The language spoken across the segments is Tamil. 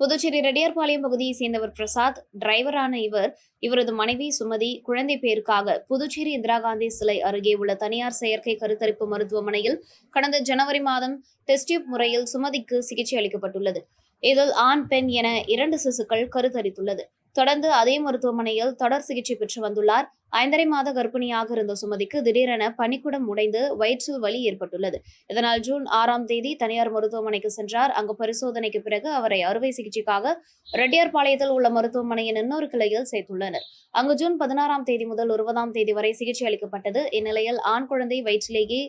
புதுச்சேரி ரெட்டியார்பாளையம் பகுதியை சேர்ந்தவர் பிரசாத் டிரைவரான இவர் இவரது மனைவி சுமதி குழந்தை பேருக்காக புதுச்சேரி இந்திரா காந்தி சிலை அருகே உள்ள தனியார் செயற்கை கருத்தரிப்பு மருத்துவமனையில் கடந்த ஜனவரி மாதம் டெஸ்டியூப் முறையில் சுமதிக்கு சிகிச்சை அளிக்கப்பட்டுள்ளது. இதில் ஆண் பெண் என இரண்டு சிசுக்கள் கருத்தரித்துள்ளது. தொடர்ந்து அதே மருத்துவமனையில் தொடர் சிகிச்சை பெற்று வந்துள்ளார். ஐந்தரை மாத கர்ப்பிணியாக இருந்த சுமதிக்கு திடீரென பனிக்குடம் உடைந்து வயிற்றில் வலி ஏற்பட்டுள்ளது. இதனால் ஜூன் ஆறாம் தேதி தனியார் மருத்துவமனைக்கு சென்றார். அங்கு பரிசோதனைக்கு பிறகு அவரை அறுவை சிகிச்சைக்காக ரெட்டியார்பாளையத்தில் உள்ள மருத்துவமனையின் இன்னொரு கிளையில் சேர்த்துள்ளனர். அங்கு ஜூன் பதினாறாம் தேதி முதல் இருபதாம் தேதி வரை சிகிச்சை அளிக்கப்பட்டது. இந்நிலையில் ஆண் குழந்தை வயிற்றிலேயே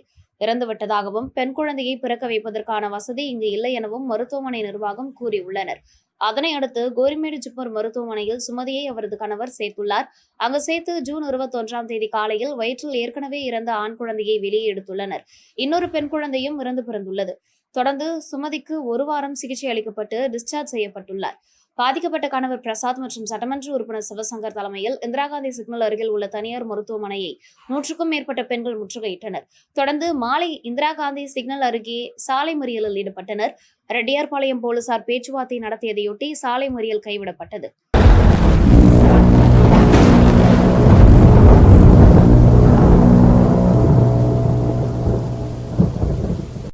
இறந்துவிட்டதாகவும் பெண் குழந்தையை பிறக்க வைப்பதற்கான வசதி இங்கு இல்லை எனவும் மருத்துவமனை நிர்வாகம் கூறியுள்ளனர். அதனை அடுத்து கோரிமேடு ஜிப்மர் மருத்துவமனையில் சுமதியை அவரது கணவர் சேர்த்துள்ளார். அங்கு சேர்த்து ஜூன் இருபத்தொன்றாம் தேதி காலையில் வயிற்றில் ஏற்கனவே இறந்த ஆண் குழந்தையை வெளியே எடுத்துள்ளனர். இன்னொரு பெண் குழந்தையும் இறந்து பிறந்துள்ளது. தொடர்ந்து சுமதிக்கு ஒரு வாரம் சிகிச்சை அளிக்கப்பட்டு டிஸ்சார்ஜ் செய்யப்பட்டுள்ளார். பாதிக்கப்பட்ட கணவர் பிரசாத் மற்றும் சட்டமன்ற உறுப்பினர் சிவசங்கர் தலைமையில் இந்திரா காந்தி சிக்னல் அருகில் உள்ள தனியார் மருத்துவமனையை நூற்றுக்கும் மேற்பட்ட பெண்கள் முற்றுகையிட்டனர். தொடர்ந்து மாலை இந்திரா காந்தி சிக்னல் அருகே சாலை மறியலில் ஈடுபட்டனர். ரெட்டியார்பாளையம் போலீசார் பேச்சுவார்த்தை நடத்தியதையொட்டி சாலை மறியல் கைவிடப்பட்டது.